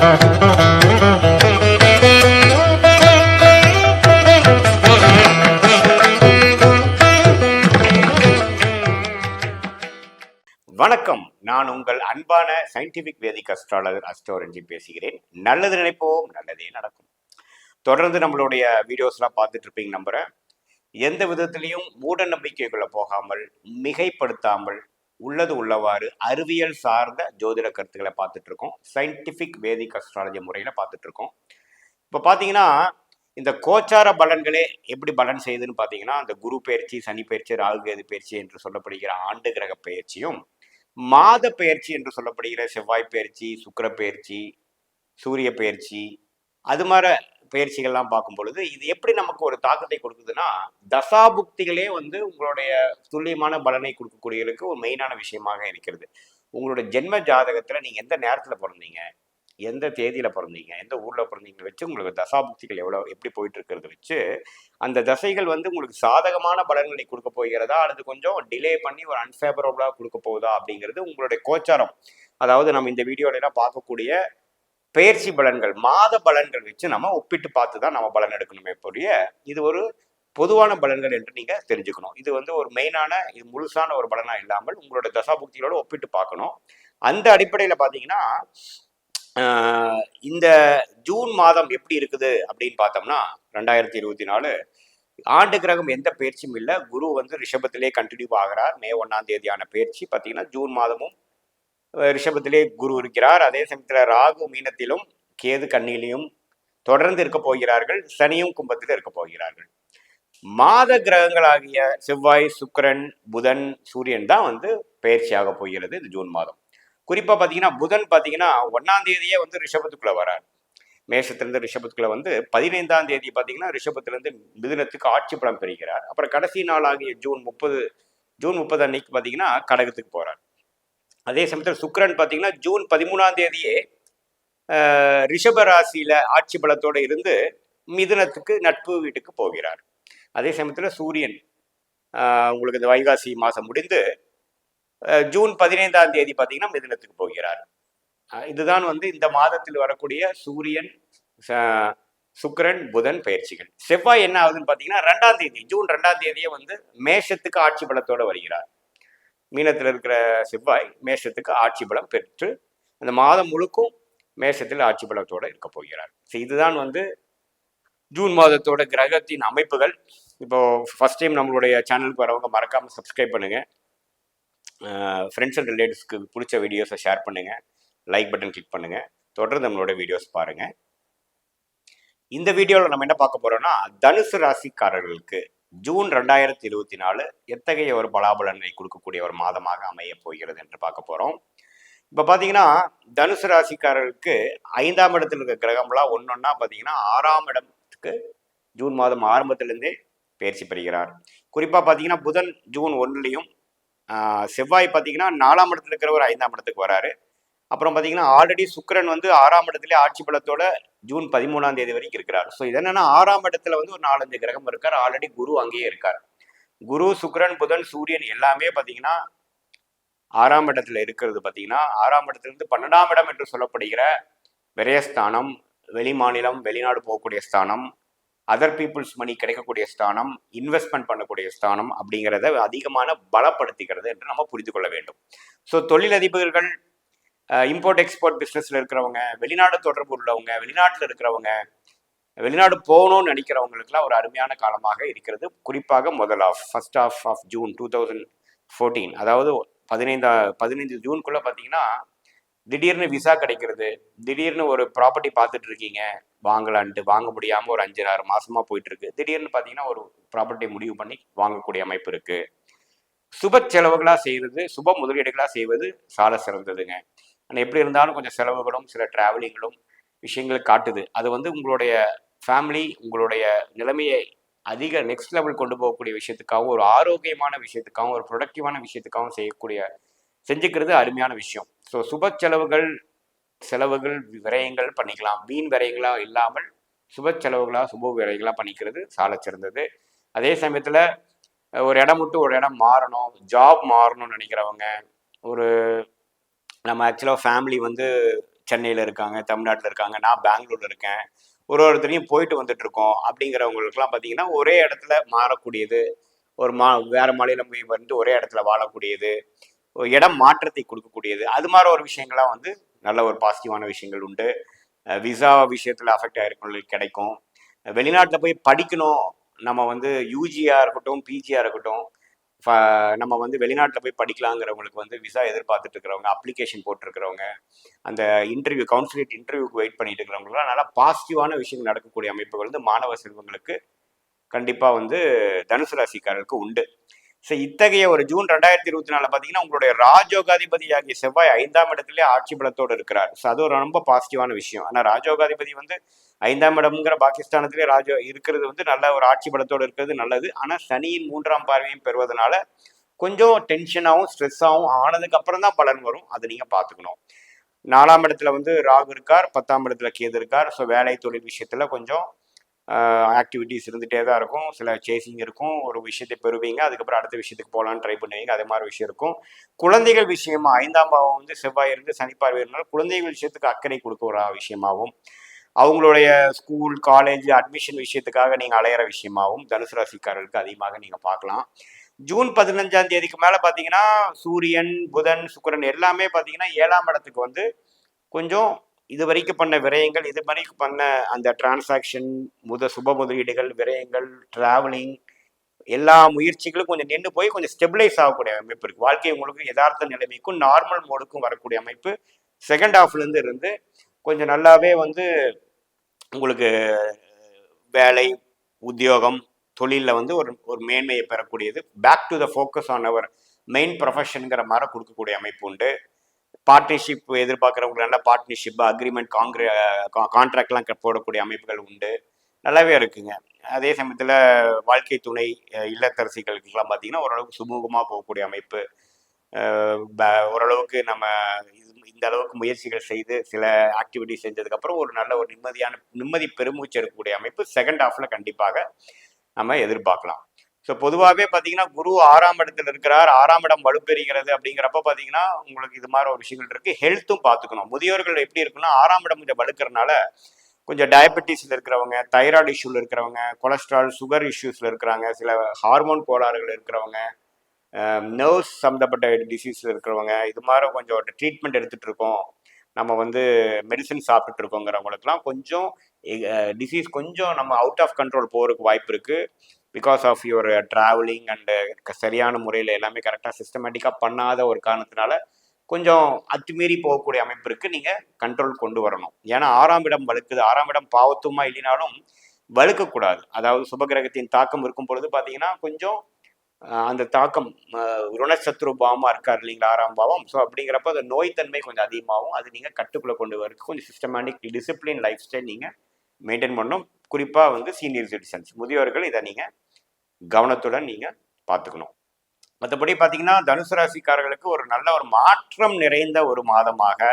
வணக்கம். நான் உங்கள் அன்பான சயின்டிபிக் வேதிக் அஸ்ட்ராலஜர் அஸ்ட்ரோரஞ்சி பேசுகிறேன். நல்லது நினைப்போம் நல்லதே நடக்கும். தொடர்ந்து நம்மளுடைய வீடியோஸ்லாம் பார்த்துட்டு இருப்பீங்க நம்புகிறேன் எந்த விதத்திலையும் மூட நம்பிக்கைக்குள்ளே போகாமல் மிகைப்படுத்தாமல் உள்ளது உள்ளவாறு அறிவியல் சார்ந்த ஜோதிட கருத்துக்களை பார்த்துட்டு இருக்கோம் சயின்டிஃபிக் வேதிக் அஸ்ட்ராலஜி முறையில் பார்த்துட்டு இருக்கோம் இப்போ பார்த்தீங்கன்னா இந்த கோச்சார பலன்களே எப்படி பலன் செய்யுதுன்னு பார்த்தீங்கன்னா அந்த குரு பயிற்சி சனி பயிற்சி ராகுகேது பயிற்சி என்று சொல்லப்படுகிற ஆண்டு கிரக பயிற்சியும் மாத பயிற்சி என்று சொல்லப்படுகிற செவ்வாய் பயிற்சி சுக்கர பயிற்சி சூரிய பயிற்சி அது மாதிரி பயிற்சிகள்லாம் பார்க்கும் பொழுது இது எப்படி நமக்கு ஒரு தாக்கத்தை கொடுக்குதுன்னா தசாபுக்திகளே வந்து உங்களுடைய துல்லியமான பலனை கொடுக்கக்கூடியதுக்கு ஒரு மெயினான விஷயமாக இருக்கிறது. உங்களோட ஜென்ம ஜாதகத்தில் நீங்கள் எந்த நேரத்தில் பிறந்தீங்க? எந்த தேதியில் பிறந்தீங்க? எந்த ஊரில் பிறந்தீங்க வச்சு உங்களுக்கு தசாபுக்திகள் எவ்வளோ எப்படி போயிட்டு இருக்கிறத வச்சு அந்த தசைகள் வந்து உங்களுக்கு சாதகமான பலன்களை கொடுக்க போகிறதா? அல்லது கொஞ்சம் டிலே பண்ணி ஒரு அன்ஃபேவரபுளாக கொடுக்க போகுதா? அப்படிங்கிறது உங்களுடைய கோச்சாரம். அதாவது நம்ம இந்த வீடியோல பார்க்கக்கூடிய பெயர்ச்சி பலன்கள் மாத பலன்கள் வச்சு நம்ம ஒப்பிட்டு பார்த்து தான் நம்ம பலன் எடுக்கணுமே பொரிய இது ஒரு பொதுவான பலன்கள் என்று நீங்க தெரிஞ்சுக்கணும். இது வந்து ஒரு மெயினான இது முழுசான ஒரு பலனா இல்லாமல் உங்களோட தசாபுக்திகளோட ஒப்பிட்டு பார்க்கணும். அந்த அடிப்படையில பாத்தீங்கன்னா ஆஹ், இந்த ஜூன் மாதம் எப்படி இருக்குது அப்படின்னு பார்த்தோம்னா ரெண்டாயிரத்தி இருபத்தி நாலு ஆண்டு கிரகம் எந்த பயிற்சியும் இல்லை. குரு வந்து ரிஷபத்திலே கண்டினியூ ஆகிறார். மே ஒன்னாம் தேதியான பயிற்சி பார்த்தீங்கன்னா ஜூன் மாதமும் ரிஷபத்திலே குரு இருக்கிறார். அதே சமயத்தில் ராகு மீனத்திலும் கேது கண்ணிலையும் தொடர்ந்து இருக்க போகிறார்கள். சனியும் கும்பத்தில் இருக்க போகிறார்கள். மாத கிரகங்களாகிய செவ்வாய் சுக்கிரன் புதன் சூரியன் தான் வந்து பயிற்சியாக போகிறது இந்த ஜூன் மாதம். குறிப்பாக பார்த்தீங்கன்னா புதன் பார்த்தீங்கன்னா ஒன்றாம் தேதியே வந்து ரிஷபத்துக்குள்ளே வரார். மேஷத்திலிருந்து ரிஷபத்துக்குள்ளே வந்து பதினைந்தாம் தேதி பார்த்தீங்கன்னா ரிஷபத்திலிருந்து மிதுனத்துக்கு ஆட்சி பலம் பெறுகிறார். அப்புறம் கடைசி நாளாகிய ஜூன் முப்பது ஜூன் முப்பது அன்னைக்கு பார்த்தீங்கன்னா கடகத்துக்கு போகிறார் அதே சமயத்தில் சுக்கரன் பார்த்தீங்கன்னா ஜூன் பதிமூணாம் தேதியே ரிஷப ஆட்சி பலத்தோடு இருந்து மிதுனத்துக்கு நட்பு வீட்டுக்கு போகிறார். அதே சமயத்தில் சூரியன் உங்களுக்கு இந்த வைகாசி மாதம் முடிந்து ஜூன் பதினைந்தாம் தேதி பார்த்தீங்கன்னா மிதுனத்துக்கு போகிறார். இதுதான் வந்து இந்த மாதத்தில் வரக்கூடிய சூரியன் ச- புதன் பயிற்சிகள். செவ்வாய் என்ன ஆகுதுன்னு பார்த்தீங்கன்னா ரெண்டாம் தேதி ஜூன் ரெண்டாம் தேதியே வந்து மேஷத்துக்கு ஆட்சி பலத்தோடு வருகிறார். மீனத்தில் இருக்கிற செவ்வாய் மேஷத்துக்கு ஆட்சி பலம் பெற்று அந்த மாதம் முழுக்கும் மேஷத்தில் ஆட்சி பலத்தோடு இருக்க போகிறார். ஸோ இதுதான் வந்து ஜூன் மாதத்தோட கிரகத்தின் அமைப்புகள். இப்போ ஃபஸ்ட் டைம் நம்மளுடைய சேனலுக்கு வரவங்க மறக்காமல் சப்ஸ்கிரைப் பண்ணுங்கள் ஃப்ரெண்ட்ஸ் அண்ட் ரிலேட்டிவ்ஸ்க்கு பிடிச்ச வீடியோஸை ஷேர் பண்ணுங்கள் லைக் பட்டன் கிளிக் பண்ணுங்கள் தொடர்ந்து நம்மளோட வீடியோஸ் பாருங்கள் இந்த வீடியோவில் நம்ம என்ன பார்க்க போகிறோம்னா தனுசு ராசிக்காரர்களுக்கு ஜூன் ரெண்டாயிரத்தி இருபத்தி நாலு எத்தகைய ஒரு பலாபலனை கொடுக்கக்கூடிய ஒரு மாதமாக அமைய போகிறது என்று பார்க்க போகிறோம் இப்போ பார்த்தீங்கன்னா தனுசு ராசிக்காரர்களுக்கு ஐந்தாம் இடத்துல இருக்க கிரகம்லாம் ஒன்னொன்னா பார்த்தீங்கன்னா ஆறாம் இடத்துக்கு ஜூன் மாதம் ஆரம்பத்திலேருந்தே பயிற்சி பெறுகிறார். குறிப்பாக பார்த்தீங்கன்னா புதன் ஜூன் ஒன்றுலையும் செவ்வாய் பார்த்தீங்கன்னா நாலாம் இடத்துல இருக்கிறவர் ஐந்தாம் இடத்துக்கு வராரு. அப்புறம் பார்த்தீங்கன்னா ஆல்ரெடி சுக்கிரன் வந்து ஆறாம் இடத்துல ஆட்சி பலத்தோட ஜூன் பதிமூணாம் தேதி வரைக்கும் இருக்கிறார். ஸோ இது என்னன்னா ஆறாம் இடத்துல வந்து ஒரு நாலஞ்சு கிரகம் இருக்கார். ஆல்ரெடி குரு அங்கேயே இருக்கார். குரு சுக்ரன் புதன் சூரியன் எல்லாமே பார்த்தீங்கன்னா ஆறாம் இடத்துல இருக்கிறது பார்த்தீங்கன்னா ஆறாம் இடத்துலேருந்து பன்னெண்டாம் இடம் என்று சொல்லப்படுகிற விரயஸ்தானம் வெளி மாநிலம் வெளிநாடு போகக்கூடிய ஸ்தானம் அதர் பீப்புள்ஸ் மணி கிடைக்கக்கூடிய ஸ்தானம் இன்வெஸ்ட்மெண்ட் பண்ணக்கூடிய ஸ்தானம் அப்படிங்கிறத அதிகமான பலப்படுத்துகிறது என்று நம்ம புரிந்து கொள்ள வேண்டும். ஸோ தொழிலதிபர்கள் இம்போர்ட் எக்ஸ்போர்ட் பிஸ்னஸில் இருக்கிறவங்க வெளிநாடு தொடர்பு உள்ளவங்க வெளிநாட்டில் இருக்கிறவங்க வெளிநாடு போகணும்னு நினைக்கிறவங்களுக்குலாம் ஒரு அருமையான காலமாக இருக்கிறது. குறிப்பாக முதல் of first of of June two thousand fourteen அதாவது பதினைந்தா பதினைந்து ஜூனுக்குள்ளே பார்த்தீங்கன்னா திடீர்னு விசா கிடைக்கிறது. திடீர்னு ஒரு ப்ராப்பர்ட்டி பார்த்துட்டு இருக்கீங்க. வாங்கலான்ட்டு வாங்க முடியாமல் ஒரு அஞ்சு ஆறு மாசமா போயிட்டு இருக்கு திடீர்னு பார்த்தீங்கன்னா ஒரு ப்ராப்பர்ட்டி முடிவு பண்ணி வாங்கக்கூடிய அமைப்பு இருக்கு. சுப செலவுகளாக செய்வது சுப முதலீடுகளாக செய்வது சால சிறந்ததுங்க. ஆனால் எப்படி இருந்தாலும் கொஞ்சம் செலவுகளும் சில டிராவலிங்களும் விஷயங்கள் காட்டுது. அது வந்து உங்களுடைய ஃபேமிலி உங்களுடைய நிலைமையை அதிக நெக்ஸ்ட் லெவல் கொண்டு போகக்கூடிய விஷயத்துக்காகவும் ஒரு ஆரோக்கியமான விஷயத்துக்காகவும் ஒரு ப்ரொடக்டிவான விஷயத்துக்காகவும் செய்யக்கூடிய செஞ்சுக்கிறது அருமையான விஷயம். ஸோ சுப செலவுகள் செலவுகள் விரயங்கள் பண்ணிக்கலாம். வீண் விரயங்களாக இல்லாமல் சுப செலவுகளாக சுப விரயங்களாக பண்ணிக்கிறது சால சிறந்தது. அதே சமயத்தில் ஒரு இடம் விட்டு ஒரு இடம் மாறணும் ஜாப் மாறணும்னு நினைக்கிறவங்க ஒரு நம்ம ஆக்சுவலாக ஃபேமிலி வந்து சென்னையில் இருக்காங்க தமிழ்நாட்டில் இருக்காங்க. நான் பெங்களூரில் இருக்கேன். ஒரு ஒருத்தரையும் போயிட்டு வந்துட்டு இருக்கோம் அப்படிங்கிறவங்களுக்குலாம் பார்த்தீங்கன்னா ஒரே இடத்துல மாறக்கூடியது. ஒரு மா வேற மாநிலம் போய் வந்து ஒரே இடத்துல வாழக்கூடியது. இடம் மாற்றத்தை கொடுக்கக்கூடியது. அது மாதிரி ஒரு விஷயங்கள்லாம் வந்து நல்ல ஒரு பாசிட்டிவான விஷயங்கள் உண்டு. விசா விஷயத்தில் அஃபெக்ட் ஆகிருக்கவங்களுக்கு கிடைக்கும். வெளிநாட்டில் போய் படிக்கணும். நம்ம வந்து யூஜியாக இருக்கட்டும் பிஜியாக இருக்கட்டும். நம்ம வந்து வெளிநாட்டில் போய் படிக்கலாங்கிறவங்களுக்கு வந்து விசா எதிர்பார்த்துட்டு இருக்கிறவங்க அப்ளிகேஷன் போட்டிருக்கிறவங்க அந்த இன்டர்வியூ கவுன்சிலேட் இன்டர்வியூக்கு வெயிட் பண்ணிட்டு இருக்கிறவங்களாம் நல்லா பாசிட்டிவான விஷயங்கள் நடக்கக்கூடிய அமைப்புகள் வந்து மாணவ செல்வங்களுக்கு கண்டிப்பாக வந்து தனுசு ராசிக்காரர்களுக்கு உண்டு. ஸோ இத்தகைய ஒரு ஜூன் ரெண்டாயிரத்தி இருபத்தி நாலில் பார்த்தீங்கன்னா உங்களுடைய ராஜோகாதிபதி ஆகிய செவ்வாய் ஐந்தாம் இடத்துலேயே ஆட்சி பலத்தோடு இருக்கிறார். ஸோ அது ஒரு ரொம்ப பாசிட்டிவான விஷயம். ஆனால் ராஜோகாதிபதி வந்து ஐந்தாம் இடம்ங்கிற பாகிஸ்தானத்திலே ராஜோ இருக்கிறது வந்து நல்ல ஒரு ஆட்சி பலத்தோடு இருக்கிறது நல்லது. ஆனால் சனியின் மூன்றாம் பார்வையும் பெறுவதனால கொஞ்சம் டென்ஷனாகவும் ஸ்ட்ரெஸ்ஸாகவும் ஆனதுக்கு அப்புறம் தான் பலன் வரும். அதை நீங்கள் பார்த்துக்கணும். நாலாம் இடத்துல வந்து ராகு இருக்கார் பத்தாம் இடத்துல கேது இருக்கார். ஸோ வேலை தொழில் விஷயத்தில் கொஞ்சம் ஆக்டிவிட்டிஸ் இருந்துகிட்டே தான் இருக்கும். சில சேசிங் இருக்கும். ஒரு விஷயத்தை பெறுவீங்க. அதுக்கப்புறம் அடுத்த விஷயத்துக்கு போகலான்னு ட்ரை பண்ணுவீங்க. அதே மாதிரி விஷயம் இருக்கும். குழந்தைகள் விஷயமா? ஐந்தாம் பாவம் வந்து செவ்வாய் இருந்து சனிப்பார்வை இருந்தாலும் குழந்தைகள் விஷயத்துக்கு அக்கறை கொடுக்குற விஷயமாகவும் அவங்களுடைய ஸ்கூல் காலேஜ் அட்மிஷன் விஷயத்துக்காக நீங்கள் அலையிற விஷயமாகவும் தனுசு ராசிக்காரர்களுக்கு அதிகமாக நீங்கள் பார்க்கலாம். ஜூன் பதினஞ்சாம் தேதிக்கு மேலே பார்த்தீங்கன்னா சூரியன் புதன் சுக்கிரன் எல்லாமே பார்த்தீங்கன்னா ஏழாம் இடத்துக்கு வந்து கொஞ்சம் இது வரைக்கும் பண்ண விரயங்கள் இது வரைக்கும் பண்ண அந்த டிரான்சாக்ஷன் முத சுப முதலீடுகள் விரயங்கள் டிராவலிங் எல்லா முயற்சிகளும் கொஞ்சம் நின்று போய் கொஞ்சம் ஸ்டெபிளைஸ் ஆகக்கூடிய அமைப்பு இருக்கு. வாழ்க்கை உங்களுக்கு யதார்த்த நிலைமைக்கும் நார்மல் மோடுக்கும் வரக்கூடிய அமைப்பு. செகண்ட் ஹாஃப்லேருந்து இருந்து கொஞ்சம் நல்லாவே வந்து உங்களுக்கு வேலை உத்தியோகம் தொழிலில் வந்து ஒரு ஒரு மேன்மையை பெறக்கூடியது. Back to the focus on our main ப்ரொஃபஷனுங்கிற மாதிரி கொடுக்கக்கூடிய அமைப்பு உண்டு. பார்ட்னர்ஷிப் எதிர்பார்க்குறவங்க நல்ல பார்ட்னர்ஷிப் அக்ரிமெண்ட் காங்கிரே கான்ட்ராக்ட்லாம் போடக்கூடிய அமைப்புகள் உண்டு. நல்லாவே இருக்குங்க. அதே சமயத்தில் வாழ்க்கை துணை இல்லத்தரசிகளுக்கெல்லாம் பார்த்தீங்கன்னா ஓரளவுக்கு சுமூகமாக போகக்கூடிய அமைப்பு. ப- ஓரளவுக்கு நம்ம இது- இந்த அளவுக்கு முயற்சிகள் செய்து சில ஆக்டிவிட்டி செஞ்சதுக்கப்புறம் ஒரு நல்ல ஒரு நிம்மதியான நிம்மதி பெருமூச்சு எடுக்கக்கூடிய அமைப்பு செகண்ட் ஹாஃபில் கண்டிப்பாக நம்ம எதிர்பார்க்கலாம். ஸோ பொதுவாகவே பார்த்தீங்கன்னா குரு ஆறாம் இடத்துல இருக்கிறார் ஆறாம் இடம் வலுப்பெறுகிறது அப்படிங்கிறப்ப பார்த்தீங்கன்னா உங்களுக்கு இது மாதிரி ஒரு விஷயங்கள் இருக்குது ஹெல்த்தும் பார்த்துக்கணும் முதியோர்கள் எப்படி இருக்குன்னா ஆறாம் இடம் கொஞ்சம் வலுக்கிறனால கொஞ்சம் டயபெட்டிஸில் இருக்கிறவங்க தைராய்டு இஷ்யூவில் இருக்கிறவங்க கொலஸ்ட்ரால் சுகர் இஷ்யூஸில் இருக்கிறாங்க சில ஹார்மோன் கோளாறுகள் இருக்கிறவங்க நர்வ்ஸ் சம்மந்தப்பட்ட டிசீஸில் இருக்கிறவங்க இது மாதிரி கொஞ்சம் ட்ரீட்மெண்ட் எடுத்துகிட்டு இருக்கோம். நம்ம வந்து மெடிசன் சாப்பிட்டுட்டு இருக்கோங்கிறவங்களுக்குலாம் கொஞ்சம் டிசீஸ் கொஞ்சம் நம்ம அவுட் ஆஃப் கண்ட்ரோல் போகிறதுக்கு வாய்ப்பு இருக்குது because of your travelling and சரியான முறையில் எல்லாமே கரெக்டாக சிஸ்டமேட்டிக்காக பண்ணாத ஒரு காரணத்தினால கொஞ்சம் அத்துமீறி போகக்கூடிய அமைப்பிற்கு நீங்கள் கண்ட்ரோல் கொண்டு வரணும். ஏன்னா ஆறாம் இடம் வலுக்குது ஆறாம் இடம் பாவத்துமா இல்லைனாலும் வலுக்கக்கூடாது அதாவது சுபகிரகத்தின் தாக்கம் இருக்கும் பொழுது பார்த்தீங்கன்னா கொஞ்சம் அந்த தாக்கம் ருணசத்ரு பாவமாக இருக்கார் இல்லைங்களா ஆறாம் பாவம். ஸோ அப்படிங்கிறப்ப அந்த நோய்த்தன்மை கொஞ்சம் அதிகமாகும். அது நீங்கள் கட்டுக்குள்ளே கொண்டு வரதுக்கு கொஞ்சம் சிஸ்டமேட்டிக் டிசிப்ளின் லைஃப் ஸ்டைல் நீங்கள் மெயின்டைன் பண்ணணும். குறிப்பாக வந்து சீனியர் சிட்டிசன்ஸ் முதியோர்கள் இதை நீங்கள் கவனத்துடன் நீங்கள் பார்த்துக்கணும். மற்றபடி பார்த்தீங்கன்னா தனுசு ராசிக்காரர்களுக்கு ஒரு நல்ல ஒரு மாற்றம் நிறைந்த ஒரு மாதமாக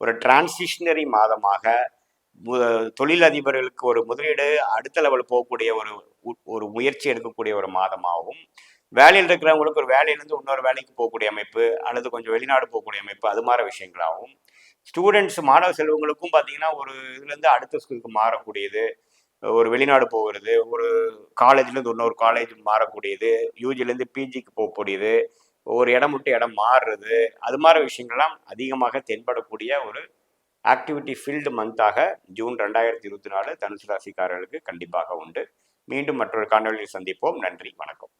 ஒரு டிரான்சிஷனரி மாதமாக தொழிலதிபர்களுக்கு ஒரு முதலீடு அடுத்த லெவல் போகக்கூடிய ஒரு ஒரு முயற்சி எடுக்கக்கூடிய ஒரு மாதமாகவும் வேலையில் இருக்கிறவங்களுக்கு ஒரு வேலையிலேருந்து இன்னொரு வேலைக்கு போகக்கூடிய அமைப்பு அல்லது கொஞ்சம் வெளிநாடு போகக்கூடிய அமைப்பு அது மாதிரி விஷயங்களாகவும் ஸ்டூடெண்ட்ஸ் மாணவ செல்வங்களுக்கும் பார்த்தீங்கன்னா ஒரு இதுலேருந்து அடுத்த ஸ்கூலுக்கு மாறக்கூடியது. ஒரு வெளிநாடு போகிறது ஒரு காலேஜ்லேருந்து இன்னொரு காலேஜ் மாறக்கூடியது யூஜிலேருந்து பிஜிக்கு போகக்கூடியது ஒரு இடம் விட்டு இடம் மாறுறது அது மாதிரி விஷயங்கள்லாம் அதிகமாக தென்படக்கூடிய ஒரு ஆக்டிவிட்டி ஃபீல்டு மந்தாக ஜூன் ரெண்டாயிரத்தி இருபத்தி நாலு தனுசு ராசிக்காரர்களுக்கு கண்டிப்பாக உண்டு. மீண்டும் மற்றொரு காணொலியில் சந்திப்போம். நன்றி வணக்கம்.